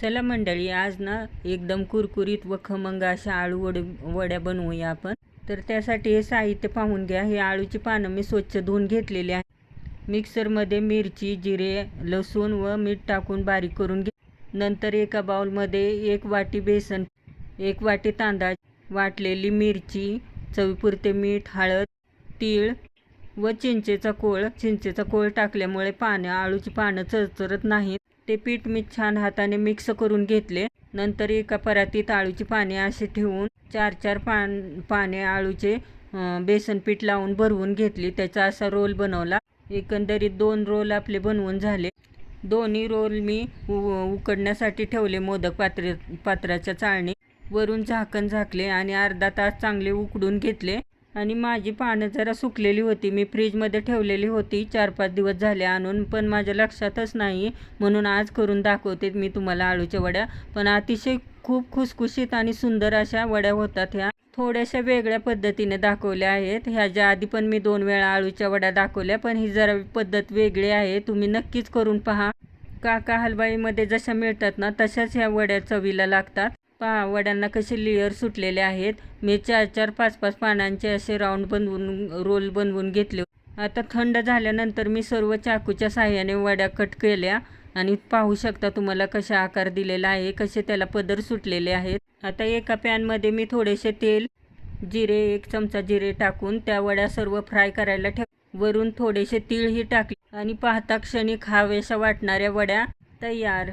चला मंडळी आज ना एकदम कुरकुरीत व खमंग अशा आळू वड वड्या बनवूया आपण. तर त्यासाठी हे साहित्य पाहून घ्या. हे आळूची पानं मी स्वच्छ धुवून घेतलेली आहे मिक्सरमध्ये मिरची जिरे लसूण व मीठ टाकून बारीक करून घे नंतर एका बाउलमध्ये एक वाटी बेसन एक वाटी तांदळा वाटलेली मिरची चवीपुरते मीठ हळद तीळ व चिंचेचा कोळ. चिंचेचा कोळ टाकल्यामुळे पानं आळूची पानं चरचरत नाहीत. ते पीठ मी छान हाताने मिक्स करून घेतले. नंतर एका परातीत आळूची पाने असे ठेवून चार चार पान पाने आळूचे बेसन पीठ लावून भरवून घेतली. त्याचा असा रोल बनवला. एकंदरीत दोन रोल आपले बनवून झाले. दोन्ही रोल मी उ- उकडण्यासाठी ठेवले मोदक पात्र पात्राच्या चाळणी वरून झाकण झाकले आणि अर्धा तास चांगले उकडून घेतले. आणि माझी पानं जरा सुकलेली होती. मी फ्रीजमध्ये ठेवलेली होती. चार पाच दिवस झाले आणून पण माझ्या लक्षातच नाही. म्हणून आज करून दाखवते मी तुम्हाला आळूच्या वड्या. पण अतिशय खूप खुसखुशीत आणि सुंदर अशा वड्या होतात ह्या. थोड्याशा वेगळ्या पद्धतीने दाखवल्या आहेत. ह्याच्या आधी पण मी दोन वेळा आळूच्या वड्या दाखवल्या पण ही जरा पद्धत वेगळी आहे. तुम्ही नक्कीच करून पहा. काका हलवाईमध्ये जशा मिळतात ना तशाच ह्या वड्या चवीला लागतात. पा वड्यांना कसे लेअर सुटलेले आहेत? मी चार चार पाच पाच पानांचे असे राऊंड बनवून रोल बनवून घेतले आता थंड झाल्यानंतर मी सर्व चाकूच्या साह्याने वड्या कट केल्या. आणि पाहू शकता तुम्हाला कशा आकार दिलेला आहे कसे त्याला पदर सुटलेले आहेत. आता एका पॅनमध्ये मी थोडेसे तेल जिरे एक चमचा जिरे टाकून त्या वड्या सर्व फ्राय करायला ठेव वरून थोडेसे तीळही टाकले. आणि पाहता क्षणी खावेशा वाटणाऱ्या वड्या तयार